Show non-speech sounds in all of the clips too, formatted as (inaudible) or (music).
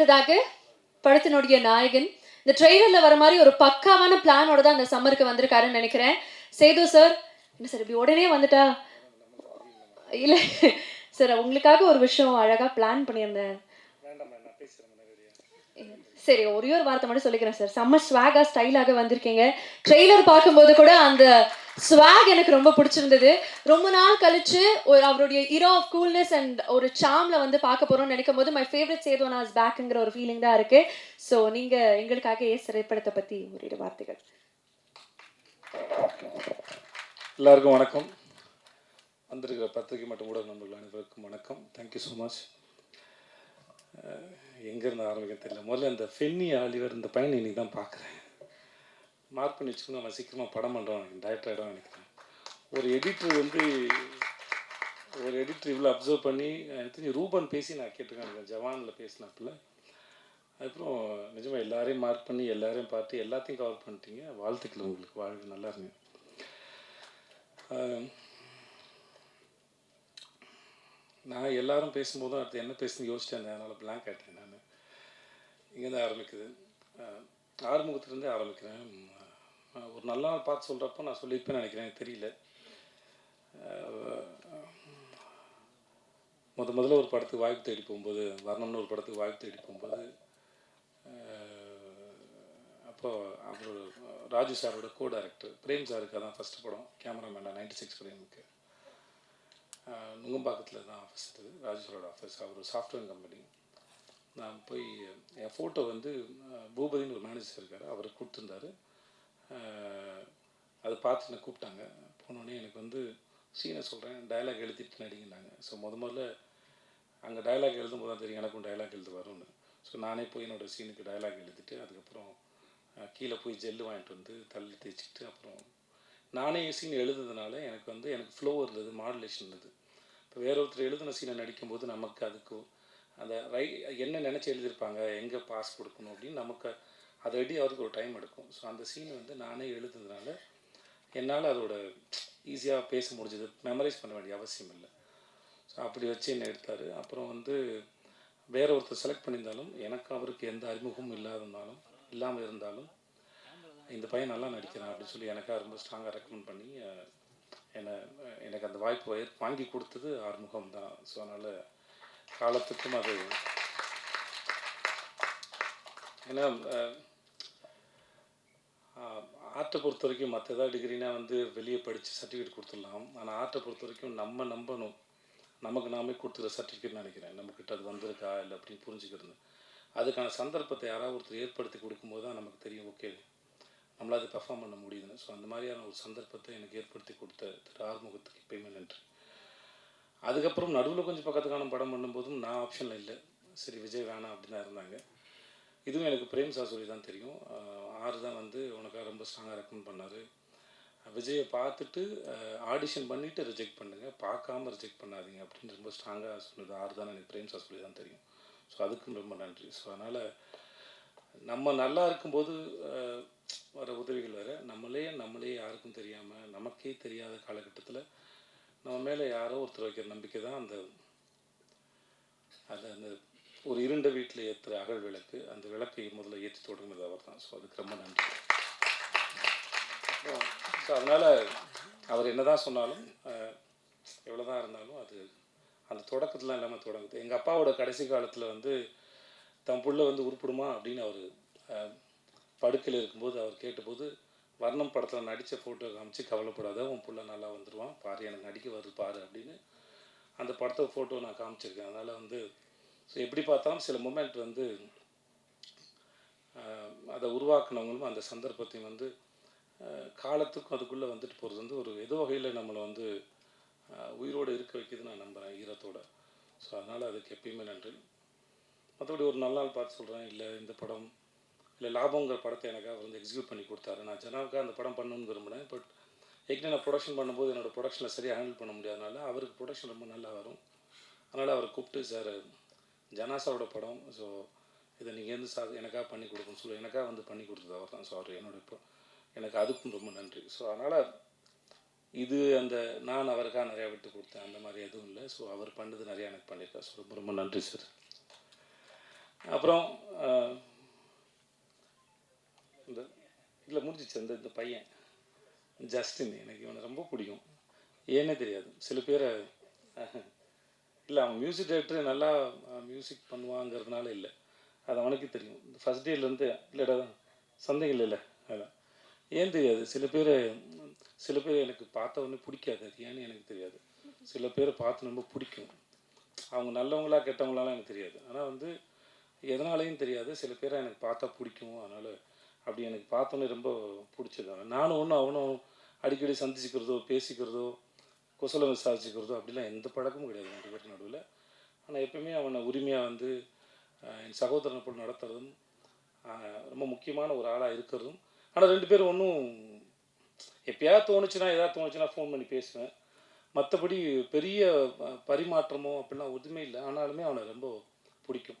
அடுத்ததாக படத்தினுடைய நாயகன். இந்த ட்ரெய்லரில் வர மாதிரி ஒரு பக்காவான பிளானோட தான் அந்த சம்மருக்கு வந்திருக்காருன்னு நினைக்கிறேன். சேது சார் என்ன சார் இப்படி உடனே வந்துட்டா? இல்ல (laughs) சார் உங்களுக்காக ஒரு விஷயம் அழகா பிளான் பண்ணியிருந்தேன். சரி ஒரே ஒரு வார்த்தை மட்டும் சொல்லிக்கிறேன் சார் செம்ம ஸ்வாகா ஸ்டைலாக வந்திருக்கீங்க. ட்ரெய்லர் பார்க்கும்போது கூட அந்த ஸ்வாக் எனக்கு ரொம்ப பிடிச்சிருந்தது. ரொம்ப நாள் கழிச்சு ஒரு அவருடைய இரோ ஆஃப் கூல்னஸ் அண்ட் ஒரு சாம்ல வந்து பார்க்க போறோம்னு நினைக்கும் போது மை ஃபேவரட் சேது நாஸ் பேக்குங்கிற ஒரு ஃபீலிங் தான் இருக்கு. ஸோ நீங்க எங்களுக்காக ஏ திரைப்படத்தை பத்தி ஒரு வார்த்தைகள். எல்லாருக்கும் வணக்கம். வந்திருக்கிற பத்திரிகை மற்றும் ஊடக நண்பர்கள் அனைவருக்கும் வணக்கம். தேங்க்யூ ஸோ மச் எங்கேருந்து ஆரம்பிக்க தெரியல. முதல்ல இந்த ஃபென்னி ஆலிவர் இந்த பையனை இன்னைக்கு தான் பார்க்குறேன். மார்க் பண்ணி வச்சுக்கணும். அவன் சீக்கிரமாக படம் பண்ணுறான் எனக்கு டைரக்டர் ஆகிடும் நினைக்கிறேன். ஒரு எடிட்டர் வந்து ஒரு எடிட்டர் இவ்வளோ அப்சர்வ் பண்ணி எனக்கு தெரிஞ்சு ரூபன் பேசி நான் கேட்டிருக்கேன். ஜவானில் பேசினாப்புல. அதுக்கப்புறம் நிஜமாக எல்லாரையும் மார்க் பண்ணி எல்லாரையும் பார்த்து எல்லாத்தையும் கவர் பண்ணிட்டீங்க. வாழ்த்துக்கள் உங்களுக்கு. வாழ்வு நல்லா இருங்க. நான் எல்லாரும் பேசும்போதும் அடுத்து என்ன பேசுன்னு யோசிச்சேன். அதனால் பிளாங்க் ஆகிட்டேன் நான். இங்கேருந்து ஆரம்பிக்குது. ஆறுமுகத்துலேருந்தே ஆரம்பிக்கிறேன். ஒரு நல்ல நாள் பார்த்து சொல்கிறப்போ நான் சொல்லியிருப்பேன்னு நினைக்கிறேன் எனக்கு தெரியல. முத முதல்ல ஒரு படத்துக்கு வாய்ப்பு தேடி போகும்போது வரணும்னு ஒரு படத்துக்கு வாய்ப்பு தேடி போகும்போது அப்போது அவரோட ராஜு சாரோட கோ டைரக்டர் பிரேம் சாருக்கு அதான் ஃபஸ்ட் படம் கேமராமேனா நைன்டி சிக்ஸ் பிரேமுக்கு நுங்கம்பாக்கத்தில் தான் ஆஃபீஸ் இது ராஜு சாரோட ஆஃபீஸ் அவர் சாஃப்ட்வேர் கம்பெனி நான் போய் என் ஃபோட்டோ வந்து பூபதின்னு ஒரு மேனேஜர் இருக்கார். அவர் கொடுத்துருந்தாரு. அதை பார்த்து என்னை கூப்பிட்டாங்க. போனோடனே எனக்கு வந்து சீனை சொல்கிறேன் டயலாக் எழுதிட்டு நடிங்கன்னாங்க. ஸோ முத முதல்ல அங்கே டயலாக் எழுதும்போது தான் தெரியும் எனக்கும் டயலாக் எழுது வரும்னு. ஸோ நானே போய் என்னோட சீனுக்கு டயலாக் எழுதிட்டு அதுக்கப்புறம் கீழே போய் ஜெல்லு வாங்கிட்டு வந்து தள்ளி தேய்ச்சிட்டு அப்புறம் நானே சீன் எழுதுனதுனால எனக்கு வந்து எனக்கு ஃப்ளோ இருந்தது மாடுலேஷன் இருந்தது. இப்போ வேற ஒருத்தர் எழுதின சீனை நடிக்கும்போது நமக்கு அதுக்கும் அந்த ரை என்ன நினச்சி எழுதியிருப்பாங்க எங்கே பாஸ் கொடுக்கணும் அப்படின்னு நமக்கு அதை ரெடி அவருக்கு ஒரு டைம் எடுக்கும். ஸோ அந்த சீன் வந்து நானே எழுதுனதுனால என்னால் அதோட ஈஸியாக பேச முடிஞ்சது. மெமரைஸ் பண்ண வேண்டிய அவசியம் இல்லை. ஸோ அப்படி வச்சு என்னை எடுத்தார். அப்புறம் வந்து வேற ஒருத்தர் செலக்ட் பண்ணியிருந்தாலும் எனக்கு அவருக்கு எந்த அறிமுகமும் இல்லாதிருந்தாலும் இல்லாமல் இருந்தாலும் இந்த பையன் நல்லா நடிக்கிறான் அப்படின்னு சொல்லி எனக்காக ரொம்ப ஸ்ட்ராங்காக ரெக்கமெண்ட் பண்ணி என்னை எனக்கு அந்த வாய்ப்பு வாங்கி கொடுத்தது ஆறுமுகம் தான். ஸோ அதனால் காலத்துக்கும் அது ஏன்னா ஆர்ட்டை பொறுத்த வரைக்கும் மற்ற ஏதாவது டிகிரினா வந்து வெளியே படித்து சர்டிஃபிகேட் கொடுத்துடலாம். ஆனால் ஆர்ட்டை பொறுத்த வரைக்கும் நம்ம நம்பணும். நமக்கு நாமே கொடுத்துக்கிற சர்டிஃபிகேட் நினைக்கிறேன். நம்மக்கிட்ட அது வந்திருக்கா இல்லை அப்படின்னு புரிஞ்சுக்கிறது. அதுக்கான சந்தர்ப்பத்தை யாராவது ஒருத்தர் ஏற்படுத்தி கொடுக்கும்போது தான் நமக்கு தெரியும் ஓகே நம்மளால் அது பெர்ஃபார்ம் பண்ண முடியுதுன்னு. ஸோ அந்த மாதிரியான ஒரு சந்தர்ப்பத்தை எனக்கு ஏற்படுத்தி கொடுத்த திரு ஆறுமுகத்துக்கு எப்பயுமே நன்றி. அதுக்கப்புறம் நடுவில் கொஞ்சம் பக்கத்துக்கான படம் பண்ணும்போதும் நான் ஆப்ஷனில் இல்லை. சரி விஜய் வேணாம் அப்படின்னு தான் இருந்தாங்க. இதுவும் எனக்கு பிரேம் சார் சொல்லி தான் தெரியும். ஆறு தான் வந்து உனக்காக ரொம்ப ஸ்ட்ராங்காக ரெக்கமெண்ட் பண்ணார். விஜயை பார்த்துட்டு ஆடிஷன் பண்ணிவிட்டு ரிஜெக்ட் பண்ணுங்கள் பார்க்காம ரிஜெக்ட் பண்ணாதீங்க அப்படின்னு ரொம்ப ஸ்ட்ராங்காக சொன்னது ஆறு தான் எனக்கு பிரேம் சார் சொல்லி தான் தெரியும். ஸோ அதுக்கும் ரொம்ப நன்றி. ஸோ அதனால் நம்ம நல்லா இருக்கும்போது வர உதவிகள் வேறு. நம்மளே நம்மளே யாருக்கும் தெரியாமல் நமக்கே தெரியாத காலகட்டத்தில் நம்ம மேலே யாரோ ஒருத்தர் வைக்கிற நம்பிக்கை தான் அந்த அது அந்த ஒரு இருண்ட வீட்டில் ஏற்றுற அகல் விளக்கு அந்த விளக்கை முதல்ல ஏற்றி தொடங்கினது அவர் தான் ஸோ அதுக்கு ரொம்ப நன்றி. ஸோ அதனால் அவர் என்ன தான் சொன்னாலும் எவ்வளோ தான் இருந்தாலும் அது அந்த தொடக்கத்தில் இல்லாமல் தொடங்குது. எங்கள் அப்பாவோட கடைசி காலத்தில் வந்து தன் புள்ள வந்து உருப்பிடுமா அப்படின்னு அவர் படுக்கையில் இருக்கும்போது அவர் கேட்டபோது வர்ணம் படத்தில் நடித்த ஃபோட்டோ காமிச்சு கவலைப்படாத உன் புள்ள நல்லா வந்துடுவான் பாரு எனக்கு நடிக்க வருது பாரு அப்படின்னு அந்த படத்தை ஃபோட்டோ நான் காமிச்சிருக்கேன். அதனால் வந்து ஸோ எப்படி பார்த்தாலும் சில மூமெண்ட் வந்து அதை உருவாக்குனவங்களும் அந்த சந்தர்ப்பத்தையும் வந்து காலத்துக்கும் அதுக்குள்ளே வந்துட்டு போகிறது வந்து ஒரு ஏதோ வகையில் நம்மளை வந்து உயிரோடு இருக்க வைக்கிது நான் நம்புகிறேன் ஈரத்தோட. ஸோ அதனால் அதுக்கு எப்பயுமே நன்றி. மற்றபடி ஒரு நல்ல நாள் பார்த்து சொல்கிறேன் இல்லை இந்த படம் இல்லை லாபங்கிற படத்தை எனக்காக வந்து எக்ஸிக்யூட் பண்ணி கொடுத்தாரு. நான் ஜனாவுக்காக அந்த படம் பண்ணணும்னு விரும்பினேன். பட் ஏற்கனவே நான் ப்ரொடக்ஷன் பண்ணும்போது என்னோடய ப்ரொடக்ஷனில் சரியாக ஹேண்டில் பண்ண முடியாதனால அவருக்கு ப்ரொடக்ஷன் ரொம்ப நல்லா வரும். அதனால் அவரை கூப்பிட்டு சார் ஜனாசாவோட படம் ஸோ இதை நீங்கள் இருந்து சா எனக்காக பண்ணி கொடுக்கணும்னு சொல்லி. எனக்காக வந்து பண்ணி கொடுத்தது அவர் தான். ஸோ அவர் என்னோட இப்போ எனக்கு அதுக்கும் ரொம்ப நன்றி. ஸோ அதனால் இது அந்த நான் அவருக்காக நிறையா விட்டு கொடுத்தேன். அந்த மாதிரி எதுவும் இல்லை. ஸோ அவர் பண்ணது நிறையா எனக்கு பண்ணியிருக்கார். ஸோ ரொம்ப ரொம்ப நன்றி சார் அப்புறம் இந்த இல்லை முடிஞ்சிச்சு அந்த இந்த பையன். ஜஸ்டின் எனக்கு இவனை ரொம்ப பிடிக்கும். ஏன்னே தெரியாது. சில பேரை இல்லை அவன் மியூசிக் டைரக்டர் நல்லா மியூசிக் பண்ணுவாங்கிறதுனால இல்லை. அது அவனுக்கு தெரியும். ஃபஸ்ட் டேலேருந்து இல்லைடா சந்தேகம் இல்லைல்ல அதான். ஏன் தெரியாது? சில பேர் சில பேர் எனக்கு பார்த்த உடனே பிடிக்காது. அது ஏன்னு எனக்கு தெரியாது. சில பேரை பார்த்து ரொம்ப பிடிக்கும். அவங்க நல்லவங்களா கெட்டவங்களாலாம் எனக்கு தெரியாது. ஆனால் வந்து எதனாலையும் தெரியாது. சில பேரை எனக்கு பார்த்தா பிடிக்கும் அதனால் அப்படி எனக்கு பார்த்தோன்னே ரொம்ப பிடிச்சது. நானும் ஒன்றும் அவனும் அடிக்கடி சந்திச்சுக்கிறதோ பேசிக்கிறதோ குசலம் விசாரிச்சுக்கிறதோ அப்படிலாம் எந்த பழக்கமும் கிடையாது ரெண்டு பேருக்கு நடுவில். ஆனால் எப்பயுமே அவனை உரிமையாக வந்து என் சகோதரனை போல் நடத்துறதும் ரொம்ப முக்கியமான ஒரு ஆளாக இருக்கிறதும் ஆனால் ரெண்டு பேரும் ஒன்றும் எப்பயாவது தோணுச்சுன்னா ஏதாவது தோணுச்சுன்னா ஃபோன் பண்ணி பேசுவேன். மற்றபடி பெரிய பரிமாற்றமோ அப்படிலாம் ஒன்றுமே இல்லை. ஆனாலுமே அவனை ரொம்ப பிடிக்கும்.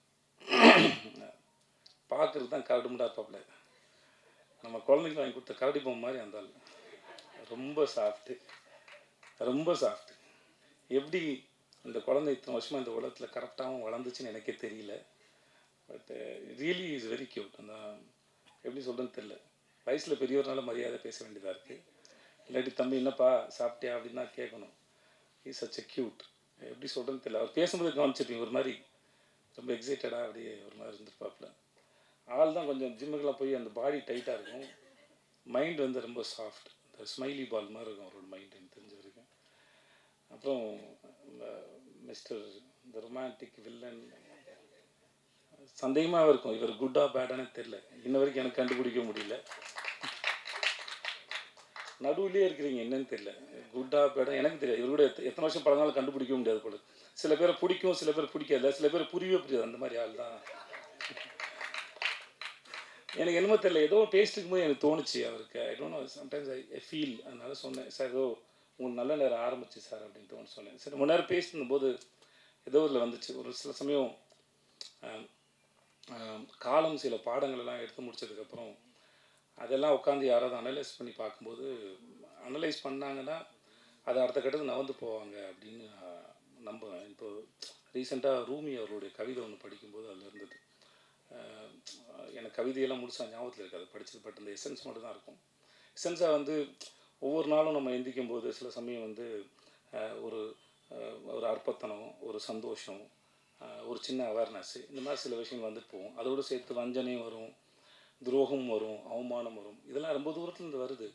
பார்க்குறது தான் கரடு முண்டாப்பாப்பில் இருப்பாப்புல நம்ம குழந்தைங்க வாங்கி கொடுத்த கரடி பொம்மை மாதிரி அந்த ஆள். ரொம்ப சாஃப்ட்டு ரொம்ப சாஃப்ட்டு எப்படி இந்த குழந்தை இத்தனை வருஷமாக இந்த உலகத்தில் கரெக்டாகவும் வளர்ந்துச்சுன்னு எனக்கே தெரியல. But really is very cute அந்த எப்படி சொல்கிறேன்னு தெரில வயசில் பெரியவர்னால மரியாதை பேச வேண்டியதாக இருக்குது இல்லாட்டி தம்பி என்னப்பா சாப்பிட்டியா? அப்படின்னு தான் கேட்கணும். இஸ் சச் எ க்யூட் எப்படி சொல்கிறேன்னு தெரியல. அவர் பேசும்போது கவனிச்சிருப்பீங்க ஒரு மாதிரி ரொம்ப எக்ஸைட்டடாக அப்படியே ஒரு மாதிரி இருந்திருப்பாப்புல. ஆள் தான் கொஞ்சம் ஜிம்முக்கெல்லாம் போய் அந்த பாடி டைட்டாக இருக்கும். மைண்ட் வந்து ரொம்ப சாஃப்ட் இந்த ஸ்மைலி பால் மாதிரி இருக்கும் அவரோட மைண்ட் எனக்கு தெரிஞ்ச வரைக்கும். அப்புறம் மிஸ்டர் இந்த ரொமான்டிக் வில்லன் சந்தேகமாக இருக்கும். இவர் குட்டா பேடானே தெரில இன்ன வரைக்கும் எனக்கு கண்டுபிடிக்க முடியல. நடுவுலேயே இருக்கிறீங்க என்னன்னு தெரியல. குட்டா பேடா எனக்கு தெரியாது. இவரோட எத்த- எத்தனை வருஷம் பழங்காலம் கண்டுபிடிக்க முடியாது போல. சில பேரை பிடிக்கும் சில பேர் பிடிக்காது. சில பேர் புரியவே புரியாது. அந்த மாதிரி ஆள் தான். எனக்கு என்னமோ தெரியல. ஏதோ பேசிட்டு போது எனக்கு தோணுச்சு அவருக்கு. I don't know sometimes I feel அதனால சொன்னேன். சார் ஏதோ உங்களுக்கு நல்ல நேரம் ஆரம்பிச்சு சார் அப்படின்னு தோணு சொன்னேன் சரி ரொம்ப நேரம் பேசின போது ஏதோ இதில் வந்துச்சு. ஒரு சில சமயம் காலம் சில பாடங்கள் எல்லாம் எடுத்து முடிச்சதுக்கப்புறம் அதெல்லாம் உட்காந்து யாராவது அனலைஸ் பண்ணி பார்க்கும்போது அனலைஸ் பண்ணாங்கன்னா அது அடுத்த கட்டத்துக்கு நகர்ந்து போவாங்க அப்படின்னு நம்புவேன். இப்போ ரீசெண்டாக ரூமி அவருடைய கவிதை ஒன்று படிக்கும்போது அதில் இருந்தது. எனக்கு கவிதையெல்லாம் முழுசா ஞாபகத்தில் இருக்காது. படிச்சது பட் அந்த எசன்ஸ் மட்டும் தான் இருக்கும் எசன்ஸாக வந்து ஒவ்வொரு நாளும் நம்ம எந்திக்கும் போது சில சமயம் வந்து ஒரு ஒரு அற்பத்தனம் ஒரு சந்தோஷம் ஒரு சின்ன அவேர்னஸ் இந்த மாதிரி சில விஷயங்கள் வந்துட்டு போவோம் அதோடு சேர்த்து வஞ்சனையும் வரும். துரோகம் வரும் அவமானம் வரும். இதெல்லாம் ரொம்ப தூரத்துலேருந்து வருது.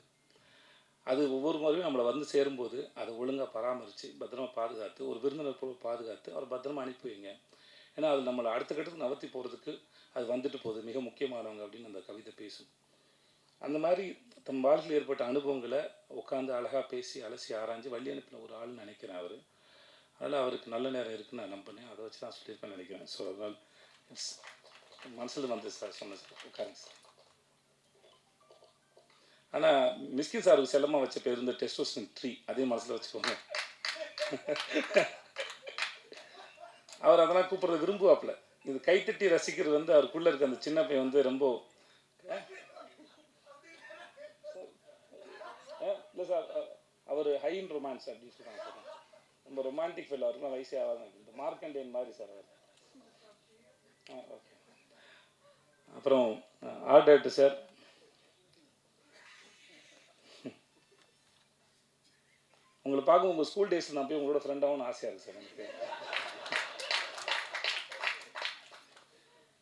அது ஒவ்வொரு முறையும் நம்மளை வந்து சேரும்போது அதை ஒழுங்காக பராமரித்து பத்திரமா பாதுகாத்து ஒரு விருந்தினர் போல பாதுகாத்து அவர் பத்திரமா அனுப்பி வைங்க. ஏன்னா அது நம்மளை அடுத்த கட்டத்துக்கு நகர்த்தி போகிறதுக்கு அது வந்துட்டு போகுது மிக முக்கியமானவங்க அப்படின்னு அந்த கவிதை பேசும். அந்த மாதிரி தம் வாழ்க்கையில் ஏற்பட்ட அனுபவங்களை உட்காந்து அழகாக பேசி அலசி ஆராய்ஞ்சு வழி அனுப்பின ஒரு ஆள்னு நினைக்கிறேன் அவர். அதனால் அவருக்கு நல்ல நேரம் இருக்குன்னு நான் நம்பினேன் அதை வச்சு நான் சொல்லியிருப்பேன் நினைக்கிறேன். ஸோ அதனால் இட்ஸ் மனசில் வந்து சார் சொன்னேன் சார் உட்காருங்க சார். ஆனால் மிஸ்கின் சாருக்கு செல்லமாக வச்ச பேர் இந்த டெஸ்டோஸ்டின் ட்ரீ அதே மனசில் வச்சுக்கோங்க. அவர் அதெல்லாம் கூப்பிட்றது விரும்புவாப்புல. இது கைத்தட்டி ரசிக்கிறது வந்து அவருக்குள்ளே இருக்க அந்த சின்ன பையன் வந்து ரொம்ப இல்லை சார் அவர் ஹைன் ரொமான்ஸ் அப்படின்னு சொல்கிறாங்க ரொம்ப ரொமான்டிக் ஃபீல் அவருக்குலாம் வயசே ஆகாது. இந்த மார்க்கண்டேன் மாதிரி சார் அவர். Ah okay. அப்புறம் ஆர்ட் சார் உங்களை பார்க்க உங்கள் ஸ்கூல் டேஸில் நான் போய் உங்களோட ஃப்ரெண்டாகவும் ஆசையாக இருக்குது சார் எனக்கு.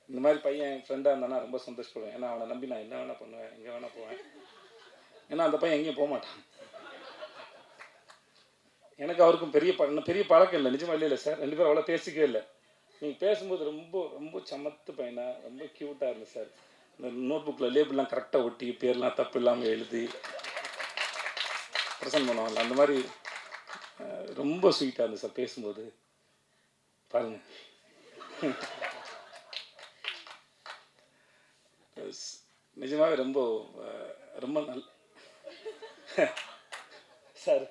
இந்த மாதிரி பையன் என் ஃப்ரெண்டாக இருந்தானா ரொம்ப சந்தோஷப்படுவேன். ஏன்னா அவனை நம்பி நான் என்ன வேணால் பண்ணுவேன் எங்கே வேணால் போவேன். ஏன்னா அந்த பையன் எங்கேயும் போக மாட்டான். எனக்கு அவருக்கும் பெரிய பெரிய பழக்கம் இல்லை. நிஜமா இல்லை இல்லை சார் ரெண்டு பேரும் அவ்வளோ பேசிக்கவே இல்லை. நீங்கள் பேசும்போது ரொம்ப ரொம்ப சமத்து பையனா ரொம்ப க்யூட்டாக இருந்தது சார் இந்த நோட் புக்கில் லேபிள்லாம் கரெக்டாக ஒட்டி பேர்லாம் தப்பு இல்லாமல் எழுதி ப்ரெசன்ட் பண்ணுவாங்கல்ல அந்த மாதிரி ரொம்ப ஸ்வீட்டாக இருந்தது சார் பேசும்போது. பாருங்க. ஸ்- நிஜமாவே ரொம்ப ரொம்ப நல் சார்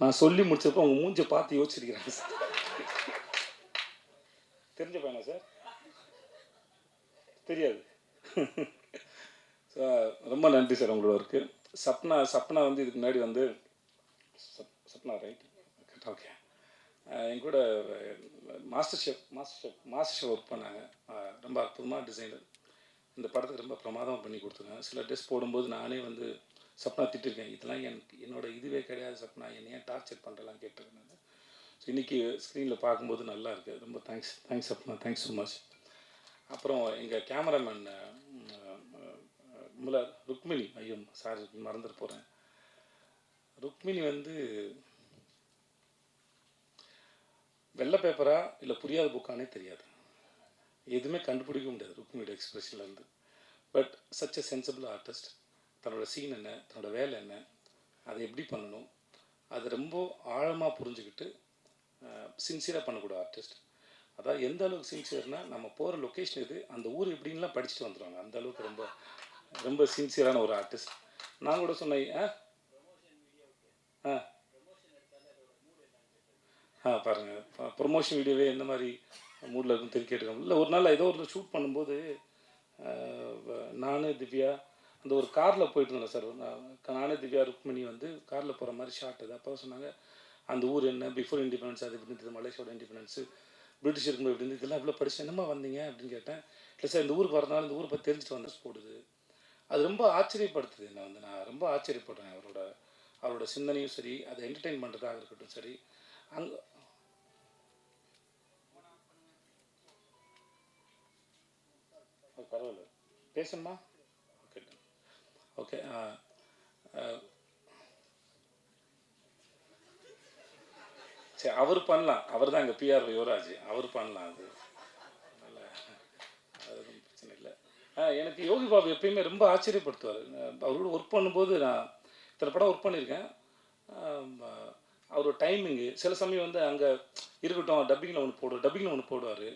நான் சொல்லி முடிச்சப்போ உங்கள் மூஞ்சை பார்த்து யோசிச்சிருக்கிறேன் சார் தெரிஞ்ச பையனா சார்? தெரியாது. ரொம்ப நன்றி சார் உங்களோட ஒர்க்கு சப்னா சப்னா வந்து இதுக்கு முன்னாடி வந்து சப்- சப்னா ரைட் ஓகே என் கூட master chef master chef master chef work பண்ணாங்க. ரொம்ப அற்புதமாக டிசைனர் இந்த படத்துக்கு ரொம்ப பிரமாதமாக பண்ணி கொடுத்துருக்காங்க. சில ட்ரெஸ் போடும்போது நானே வந்து சப்னா திட்டிருக்கேன். இதெல்லாம் எனக்கு என்னோட இதுவே கிடையாது சப்னா. என்னையே ஏன் டார்ச்சர் பண்ணுறலாம் கேட்டிருக்கேன். நான் இன்றைக்கி ஸ்க்ரீனில் பார்க்கும்போது நல்லா இருக்குது ரொம்ப தேங்க்ஸ் தேங்க்ஸ் அப்பா தேங்க்ஸ் ஸோ மச் அப்புறம் எங்கள் கேமராமேன் முல ருக்மிணி ஐயோ சார் மறந்துட்டு போகிறேன் ருக்மிணி வந்து வெள்ளை பேப்பரா இல்லை புரியாத புக்கானே தெரியாது. எதுவுமே கண்டுபிடிக்க முடியாது ருக்மிணியோட எக்ஸ்பிரஷன்லேருந்து but such a sensible artist தன்னோட சீன் என்ன தன்னோட வேலை என்ன அதை எப்படி பண்ணணும் அது ரொம்ப ஆழமாக புரிஞ்சுக்கிட்டு சின்சியராக பண்ணக்கூடிய ஆர்டிஸ்ட் அதாவது எந்த அளவுக்கு சின்சியர்னால் நம்ம போகிற லொக்கேஷன் இது அந்த ஊர் எப்படின்லாம் படிச்சுட்டு வந்துடுவாங்க அந்த அளவுக்கு ரொம்ப ரொம்ப சின்சியரான ஒரு ஆர்டிஸ்ட் நான் கூட சொன்னேன் ஆ? ஆ. ஆ பாருங்கள் ப்ரொமோஷன் வீடியோவே எந்த மாதிரி மூடில் இருக்கும் தெரிய கேட்டுக்கோங்க. இல்லை ஒரு நாள் ஏதோ ஒரு ஷூட் பண்ணும்போது நான் திவ்யா அந்த ஒரு காரில் போயிட்டு இருந்தேன் சார். நானே திவ்யா ருக்மணி வந்து காரில் போகிற மாதிரி ஷார்ட் அது அப்போ சொன்னாங்க அந்த ஊர் என்ன பிஃபோர் இண்டிபெண்டன்ஸ் அது எப்படி இருந்தது மலேசியாவோட இண்டிபெண்டன்ஸு பிரிட்டிஷ் இருக்கும்போது எப்படி இருந்தது. இதெல்லாம் இவ்வளோ படிச்சு என்னம்மா வந்தீங்க அப்படின்னு கேட்டேன். இல்லை சார் இந்த ஊருக்கு வரனால இந்த ஊரை பற்றி தெரிஞ்சுட்டு வந்தேன் போடுது அது ரொம்ப ஆச்சரியப்படுத்துது நான் வந்து. நான் ரொம்ப ஆச்சரியப்படுறேன் அவரோட அவரோட சிந்தனையும் சரி அதை என்டர்டெயின் பண்ணுறதாக இருக்கட்டும் சரி. அங்கே பரவாயில்ல. பேசணுமா ஓகே ஓகே சரி அவர் பண்ணலாம். அவர் தான் அங்கே பிஆர் யுவராஜ். அவர் பண்ணலாம் அது. அதனால் அது ஒன்றும் பிரச்சனை இல்லை. ஆ எனக்கு யோகி பாபு எப்பயுமே ரொம்ப ஆச்சரியப்படுத்துவார். அவரோட ஒர்க் பண்ணும்போது நான் இத்தனை படம் ஒர்க் பண்ணியிருக்கேன். அவர் அவரோட டைமிங்கு சில சமயம் வந்து அங்கே இருக்கட்டும் டப்பிங்கில் ஒன்று போடுவார் டப்பிங்கில் ஒன்று போடுவார்.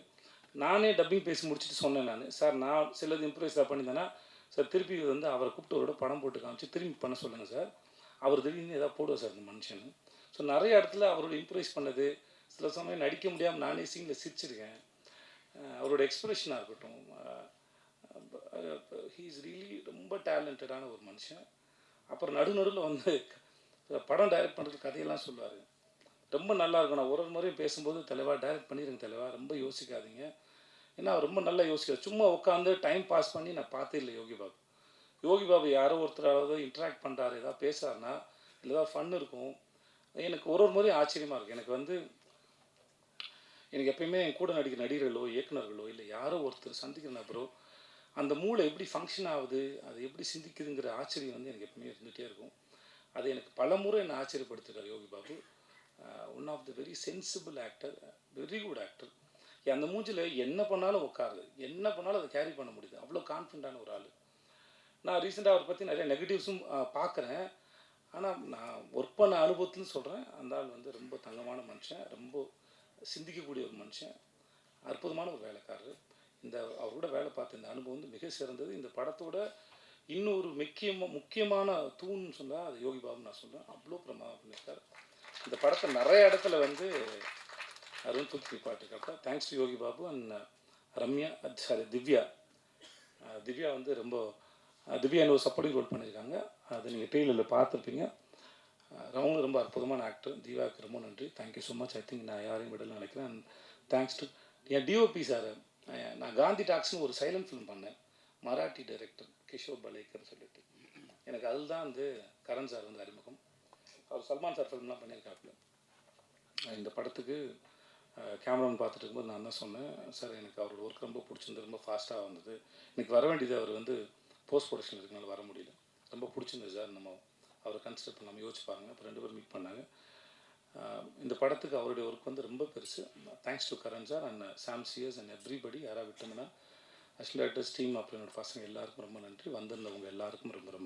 நானே டப்பிங் பேசி முடிச்சுட்டு சொன்னேன் நான். சார் நான் சிலது இம்ப்ரூவைஸ் பண்ணியிருந்தேன்னா சார் திருப்பி வந்து அவரை கூப்பிட்டு அவரோட படம் போட்டு காமிச்சு திரும்பி பண்ண சொல்லுங்கள் சார். அவர் திடீர்னு ஏதாவது போடுவார் சார் இந்த மனுஷன் ஸோ நிறைய இடத்துல அவரோட இம்ப்ரூவைஸ் பண்ணது. சில சமயம் நடிக்க முடியாமல் நானே சீனில் சிரிச்சிருக்கேன். அவரோட எக்ஸ்பிரஷனாக இருக்கட்டும். ஹீ இஸ் ரியலி ரொம்ப டேலண்டடான ஒரு மனுஷன். அப்புறம் நடுநடுவில் வந்து படம் டைரக்ட் பண்ணுறது கதையெல்லாம் சொல்லுவார். ரொம்ப நல்லா இருக்கும். நான் ஒரு ஒரு முறையும் பேசும்போது தலைவா டைரக்ட் பண்ணிடுங்க தலைவா. ரொம்ப யோசிக்காதீங்க. ஏன்னா அவர் ரொம்ப நல்லா யோசிக்கிறார். சும்மா உட்காந்து டைம் பாஸ் பண்ணி நான் பார்த்தே இல்லை யோகி பாபு. யோகி பாபு யாரோ ஒருத்தராவது இன்ட்ராக்ட் பண்ணுறாரு ஏதாவது பேசுறாருன்னா இல்லை ஏதாவது ஃபன் இருக்கும். எனக்கு ஒரு ஒரு முறையும் ஆச்சரியமாக இருக்குது எனக்கு வந்து எனக்கு எப்பயுமே என் கூட நடிக்கிற நடிகர்களோ இயக்குனர்களோ இல்லை யாரோ ஒருத்தர் சந்திக்கிற நபரோ அந்த மூளை எப்படி ஃபங்க்ஷன் ஆகுது அது எப்படி சிந்திக்குதுங்கிற ஆச்சரியம் வந்து எனக்கு எப்பவுமே இருந்துகிட்டே இருக்கும். அது எனக்கு பல முறை என்னை ஆச்சரியப்படுத்துகிறார் Yogi Babu. One of the very sensible actor very good actor அந்த மூஞ்சில் என்ன பண்ணாலும் உட்காருது என்ன பண்ணாலும் அதை கேரி பண்ண முடியுது. அவ்வளோ கான்ஃபிடண்ட்டான ஒரு ஆள். நான் ரீசெண்டாக அவரை பற்றி நிறைய நெகட்டிவ்ஸும் பார்க்குறேன். ஆனால் நான் ஒர்க் பண்ண அனுபவத்துன்னு சொல்கிறேன் அந்த ஆள் வந்து ரொம்ப தங்கமான மனுஷன். ரொம்ப சிந்திக்கக்கூடிய ஒரு மனுஷன். அற்புதமான ஒரு வேலைக்காரர். இந்த அவரோட வேலை பார்த்த இந்த அனுபவம் வந்து மிக சிறந்தது. இந்த படத்தோட இன்னொரு முக்கியமாக முக்கியமான தூண்னு சொன்னால் அது யோகி பாபு நான் சொல்கிறேன் அவ்வளோ பிரமாதம் பண்ணியிருக்காரு. இந்த படத்தை நிறைய இடத்துல வந்து அருண் தூக்கி பாட்டுக்காப்பா thanks to Yogi Babu and Ramya sorry Divya. Divya வந்து ரொம்ப அஹ் திவ்யா சப்போர்ட்டிங் ரோல் பண்ணியிருக்காங்க. அது நீங்கள் டெய்லரில் பார்த்துருப்பீங்க. அவங்களும் ரொம்ப அற்புதமான ஆக்டர் திவ்யாவுக்கு ரொம்ப நன்றி. Thank you so much I think நான் யாரையும் விடல நினைக்கிறேன். தேங்க்ஸ் டு என் டிஓபி சார் நான் காந்தி டாக்ஸ்னு ஒரு சைலண்ட் ஃபிலிம் பண்ணேன். மராட்டி டைரக்டர் கிஷோர் பலேக்கர் சொல்லிட்டு. எனக்கு அதில் தான் வந்து கரண் சார் வந்து அறிமுகம். அவர் சல்மான் சார் ஃபிலிம்லாம் பண்ணியிருக்காப்புல. இந்த படத்துக்கு கேமராமேன் பார்த்துட்டு இருக்கும்போது நான் தான் சொன்னேன் சார் எனக்கு அவரோட ஒர்க் ரொம்ப பிடிச்சிருந்தது. ரொம்ப ஃபாஸ்ட்டாக வந்தது. எனக்கு வர வேண்டியது அவர் வந்து போஸ்ட் ப்ரொடக்ஷன் இருக்கனால வர முடியல. ரொம்ப பிடிச்சிருந்தது சார். நம்ம அவரை கன்சிடர் பண்ணாமல் யோசிச்சு பாருங்க. அப்புறம் ரெண்டு பேரும் மீட் பண்ணாங்க. இந்த படத்துக்கு அவருடைய ஒர்க் வந்து ரொம்ப பெருசு. Thanks to Karan sir and Sam cheers and everybody யாராக விட்டோம்னா அஸ்லேட்டர்ஸ் டீம் அப்புறம் என்னோட பசங்க எல்லாருக்கும் ரொம்ப நன்றி. வந்திருந்தவங்க எல்லாருக்கும் ரொம்ப ரொம்ப